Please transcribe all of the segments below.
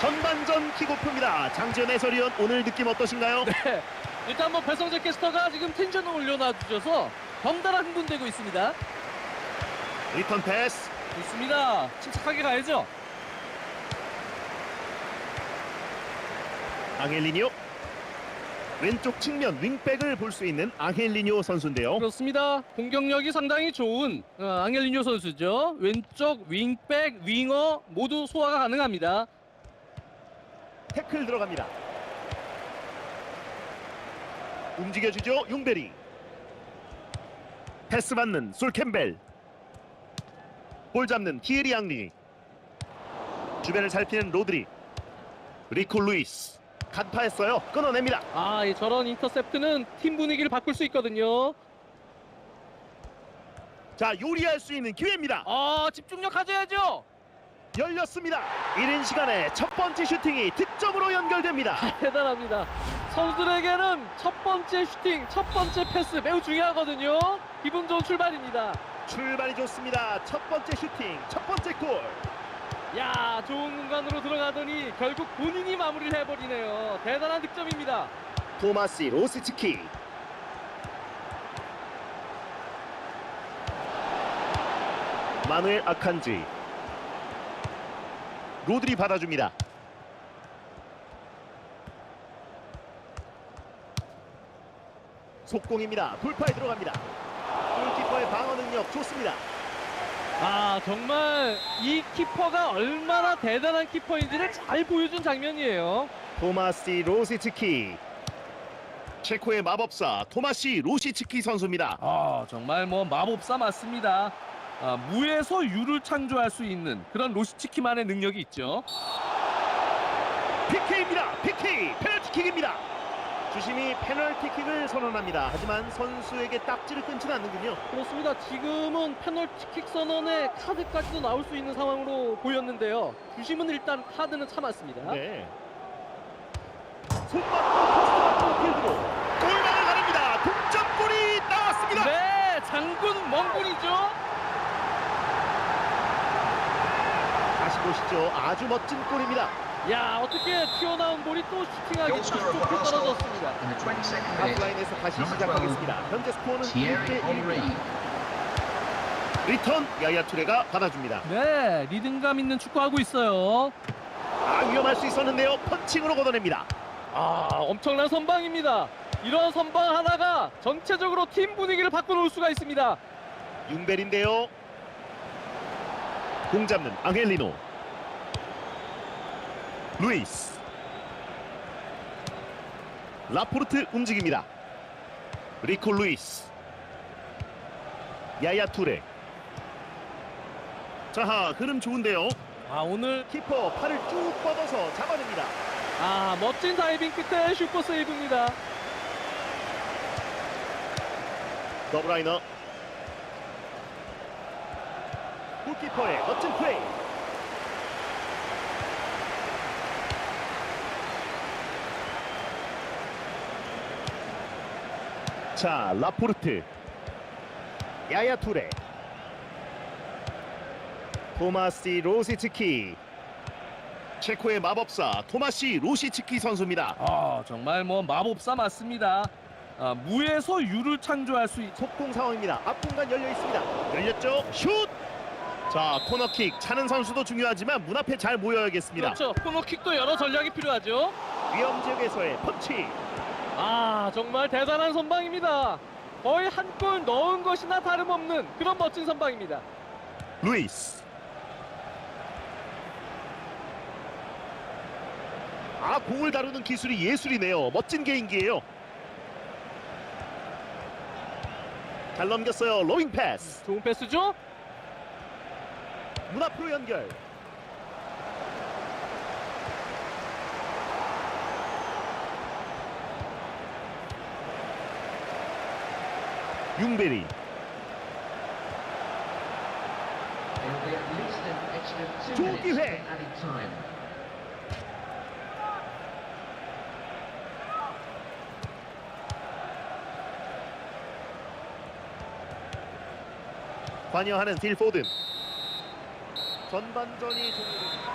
전반전 킥오프입니다. 장지현 해설위원 오늘 느낌 어떠신가요? 네. 일단 뭐 배성재 캐스터가 지금 텐션을 올려놔 주셔서 덩달아 흥분되고 있습니다. 리턴 패스. 좋습니다. 침착하게 가야죠. 앙헬리니오. 왼쪽 측면 윙백을 볼 수 있는 앙헬리니오 선수인데요. 그렇습니다. 공격력이 상당히 좋은 어, 앙헬리뇨 선수죠. 왼쪽 윙백, 윙어 모두 소화가 가능합니다. 태클 들어갑니다. 움직여주죠 용베리. 패스 받는 솔 캠벨. 볼 잡는 히에리 앙리. 주변을 살피는 로드리. 리코 루이스. 간파했어요. 끊어냅니다. 아, 이 저런 인터셉트는 팀 분위기를 바꿀 수 있거든요. 자 요리할 수 있는 기회입니다. 아, 집중력 가져야죠. 열렸습니다. 이른 시간에 첫 번째 슈팅이 득점으로 연결됩니다. 대단합니다. 선수들에게는 첫 번째 슈팅, 첫 번째 패스 매우 중요하거든요. 기분 좋은 출발입니다. 출발이 좋습니다. 첫 번째 슈팅, 첫 번째 골. 야, 좋은 공간으로 들어가더니 결국 본인이 마무리를 해버리네요. 대단한 득점입니다. 토마시 로스치키. 마누엘 아칸지. 로드리 받아줍니다. 속공입니다. 돌파에 들어갑니다. 골키퍼의 방어 능력 좋습니다. 아, 정말 이 키퍼가 얼마나 대단한 키퍼인지를 잘 보여준 장면이에요. 토마시 로시츠키. 체코의 마법사 토마시 로시츠키 선수입니다. 아, 정말 뭐 마법사 맞습니다. 아, 무에서 유를 창조할 수 있는 그런 로시치키만의 능력이 있죠. PK입니다. PK 페널티킥입니다. 주심이 페널티킥을 선언합니다. 하지만 선수에게 딱지를 끊지는 않는군요. 그렇습니다. 지금은 페널티킥 선언에 카드까지도 나올 수 있는 상황으로 보였는데요. 주심은 일단 카드는 참았습니다. 네. 손 맞고 포스트 맞고 필드로 골망을 가릅니다. 동점골이 나왔습니다. 네, 장군 멍군이죠. 다시 보시죠. 아주 멋진 골입니다. 야, 어떻게 튀어나온 볼이 또 슈팅하기 for 좋게 떨어졌습니다. in the 22nd minute. 하프라인에서 다시 시작하겠습니다. 현재 스코어는 1대 Thierry 1. Henry. 리턴 야야 투레가 받아줍니다. 네, 리듬감 있는 축구하고 있어요. 아 위험할 수 있었는데요. 펀칭으로 걷어냅니다. 아, 엄청난 선방입니다. 이런 선방 하나가 전체적으로 팀 분위기를 바꿔놓을 수가 있습니다. 융벨인데요. 공 잡는 앙헬리노. 루이스. 라포르트 움직입니다. 리코 루이스. 야야 투레. 자하 흐름 좋은데요. 아, 오늘 키퍼 팔을 쭉 뻗어서 잡아냅니다. 아, 멋진 다이빙 끝에 슈퍼 세이브입니다. 더블라이너. 골키퍼의 멋진 플레이. 자, 라포르트. 야야 투레. 토마시 로시츠키. 체코의 마법사 토마시 로시츠키 선수입니다. 아, 정말 뭐 마법사 맞습니다. 아, 무에서 유를 창조할 수 있... 속공 상황입니다. 앞 공간 열려 있습니다. 열렸죠? 슛! 자, 코너킥 차는 선수도 중요하지만 문 앞에 잘 모여야겠습니다. 그렇죠. 코너킥도 여러 전략이 필요하죠. 위험 지역에서의 펀치. 아, 정말 대단한 선방입니다. 거의 한 골 넣은 것이나 다름없는 그런 멋진 선방입니다. 루이스. 아, 공을 다루는 기술이 예술이네요. 멋진 개인기예요. 잘 넘겼어요. 로잉 패스. 좋은 패스죠? 문 앞으로 연결. An extra two 좋은 minutes 기회. of added time. 관여하는 딜 포든. 전반전이 종료됩니다.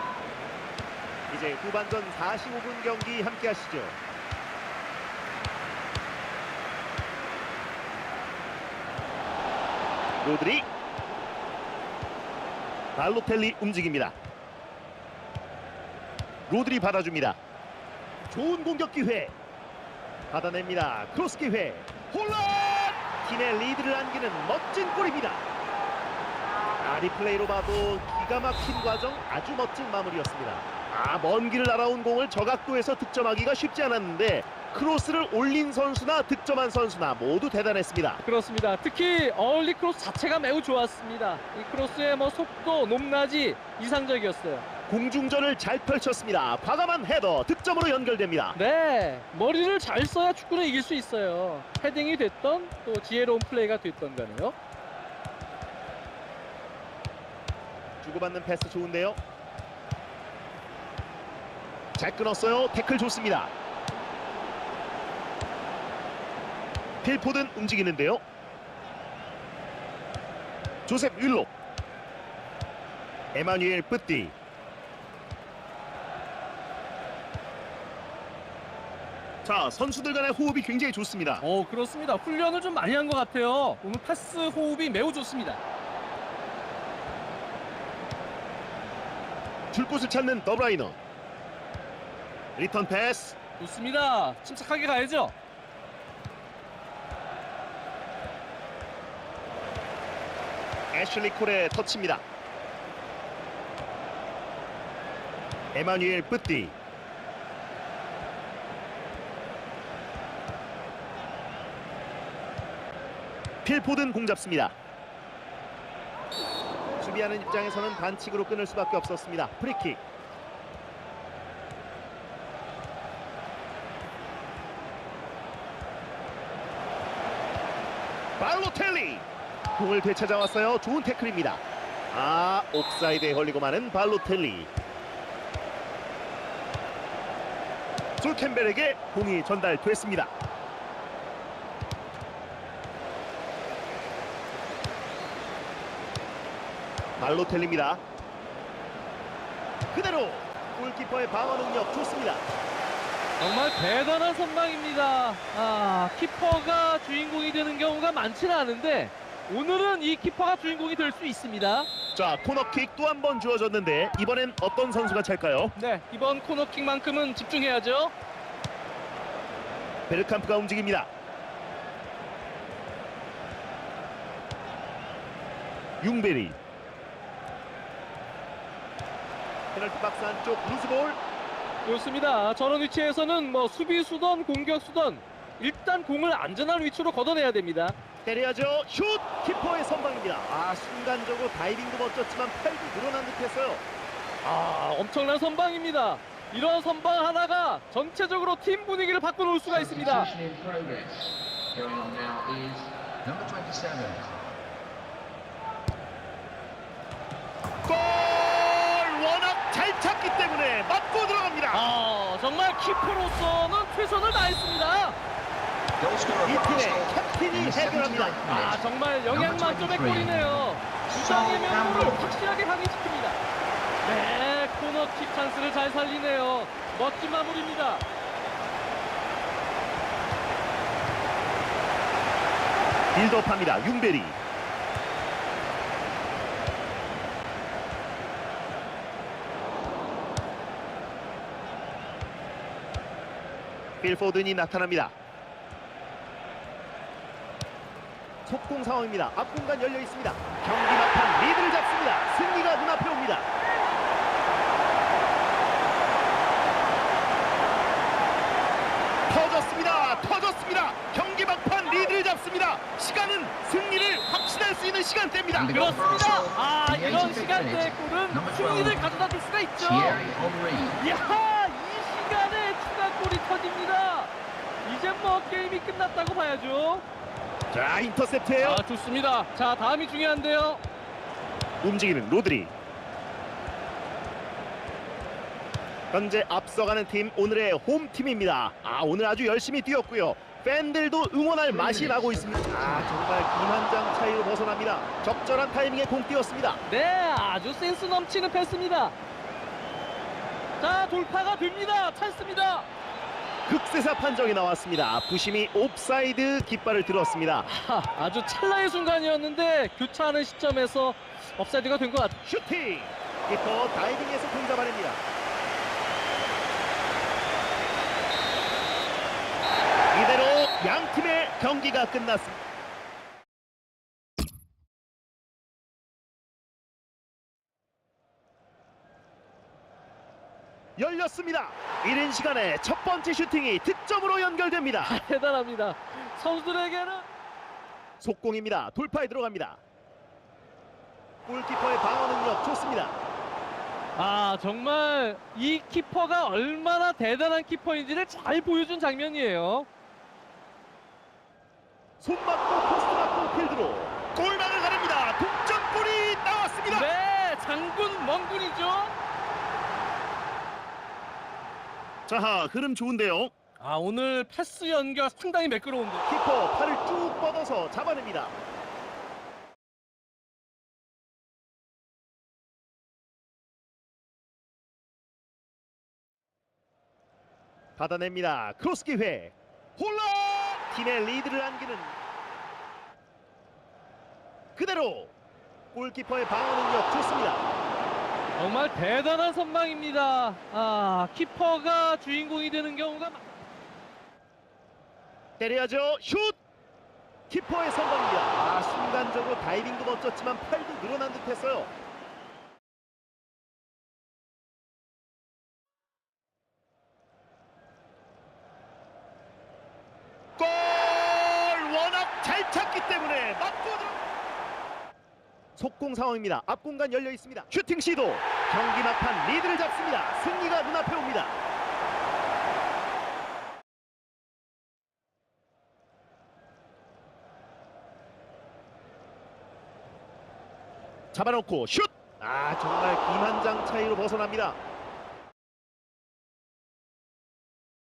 이제 후반전 45분 경기 함께 하시죠. 로드리 발로텔리 움직입니다. 로드리 받아줍니다. 좋은 공격 기회 받아냅니다. 크로스 기회 홀란 팀의 리드를 안기는 멋진 골입니다. 아, 리플레이로 봐도 기가 막힌 과정 아주 멋진 마무리였습니다. 아, 먼 길을 날아온 공을 저각도에서 득점하기가 쉽지 않았는데 크로스를 올린 선수나 득점한 선수나 모두 대단했습니다. 그렇습니다. 특히 어울리 크로스 자체가 매우 좋았습니다. 이 크로스의 뭐 속도, 높낮이 이상적이었어요. 공중전을 잘 펼쳤습니다. 과감한 헤더 득점으로 연결됩니다. 네, 머리를 잘 써야 축구를 이길 수 있어요. 헤딩이 됐던 또 지혜로운 플레이가 됐던 간에요. 주고받는 패스 좋은데요. 잘 끊었어요. 태클 좋습니다. 필포든 움직이는데요. 조셉 윌로 에마뉴엘 뿌띠 자 선수들 간의 호흡이 굉장히 좋습니다. 어, 그렇습니다. 훈련을 좀 많이 한 것 같아요. 오늘 패스 호흡이 매우 좋습니다. 줄 곳을 찾는 더브라이너 리턴 패스 좋습니다. 침착하게 가야죠. 애슐리 콜의 터치입니다. 에마뉴엘 뿌띠 필포든 공 잡습니다. 수비하는 입장에서는 반칙으로 끊을 수밖에 없었습니다. 프리킥. 발로텔리 공을 되찾아왔어요. 좋은 태클입니다. 아, 옥사이드에 걸리고 마는 발로텔리. 솔캠벨에게 공이 전달됐습니다. 발로텔리입니다. 그대로 골키퍼의 방어 능력 좋습니다. 정말 대단한 선방입니다. 아, 키퍼가 주인공이 되는 경우가 많지는 않은데 오늘은 이 키퍼가 주인공이 될 수 있습니다. 자, 코너킥 또 한 번 주어졌는데 이번엔 어떤 선수가 찰까요? 네, 이번 코너킥만큼은 집중해야죠. 베르캄프가 움직입니다. 융베리 페널티 박스 안쪽 루즈볼 좋습니다. 저런 위치에서는 뭐 수비수던 공격수던 일단 공을 안전한 위치로 걷어내야 됩니다. 때려야죠 슛 키퍼의 선방입니다 아 순간적으로 다이빙도 멋졌지만 팔도 늘어난 듯했어요 아, 엄청난 선방입니다. 이런 선방 하나가 전체적으로 팀 분위기를 바꿔놓을 수가 있습니다. 키퍼로서는 최선을 다했습니다. 이 팀의 캡틴이 해결합니다 아, 정말 영양 만점의 골이네요. 주장의 명물을 확실하게 확인시킵니다. 네, 코너킥 찬스를 잘 살리네요. 멋진 마무리입니다. 빌드업합니다 융베리 필포든이 나타납니다. 속공 상황입니다. 앞공간 열려 있습니다. 경기 막판 리드를 잡습니다. 승리가 눈앞에 옵니다. 터졌습니다. 터졌습니다. 경기 막판 리드를 잡습니다. 시간은 승리를 확신할 수 있는 시간대입니다. 그렇습니다. 아, 이런 시간대의 골은 승리를 가져다 줄 수가 있죠. 이야, 이 시간에 추가골이 터집니다. 이제 뭐 게임이 끝났다고 봐야죠. 자 인터셉트예요 아, 좋습니다. 자, 다음이 중요한데요. 움직이는 로드리 현재 앞서가는 팀 오늘의 홈팀입니다 아 오늘 아주 열심히 뛰었고요 팬들도 응원할 맛이 나고 있습니다 아 정말 기만장 차이로 벗어납니다 적절한 타이밍에 공 띄웠습니다 네, 아주 센스 넘치는 패스입니다. 자 돌파가 됩니다. 찬스입니다. 극세사 판정이 나왔습니다. 부심이 옵사이드 깃발을 들었습니다. 하, 아주 찰나의 순간이었는데 교차하는 시점에서 업사이드가 된 것 같아요. 슈팅! 키퍼 다이빙에서 공 잡아냅니다. 이대로 양 팀의 경기가 끝났습니다. 열렸습니다. 이른 시간에 첫 번째 슈팅이 득점으로 연결됩니다. 대단합니다. 선수들에게는 속공입니다. 돌파에 들어갑니다. 골키퍼의 방어 능력 좋습니다. 아 정말 이 키퍼가 얼마나 대단한 키퍼인지를 잘 보여준 장면이에요. 손 맞고 포스트 맞고 필드로 골망을 가릅니다. 동점골이 나왔습니다. 네, 장군 멍군이죠. 자, 흐름 좋은데요. 아 오늘 패스 연결 상당히 매끄러운데. 키퍼 팔을 쭉 뻗어서 잡아냅니다. 받아냅니다. 크로스 기회. 홀라! 팀의 리드를 안기는 그대로 골키퍼의 방어 능력 좋습니다. 정말 대단한 선방입니다. 아 키퍼가 주인공이 되는 경우가 많- 때려야죠. 슛! 키퍼의 선방입니다. 아, 순간적으로 다이빙도 멋졌지만 팔도 늘어난 듯했어요. 골! 워낙 잘 찼기 때문에 맞고 들어. 속공 상황입니다. 앞 공간 열려 있습니다. 슈팅 시도. 경기 막판 리드를 잡습니다. 승리가 눈앞에 옵니다. 잡아놓고 슛! 아 정말 김한장 차이로 벗어납니다.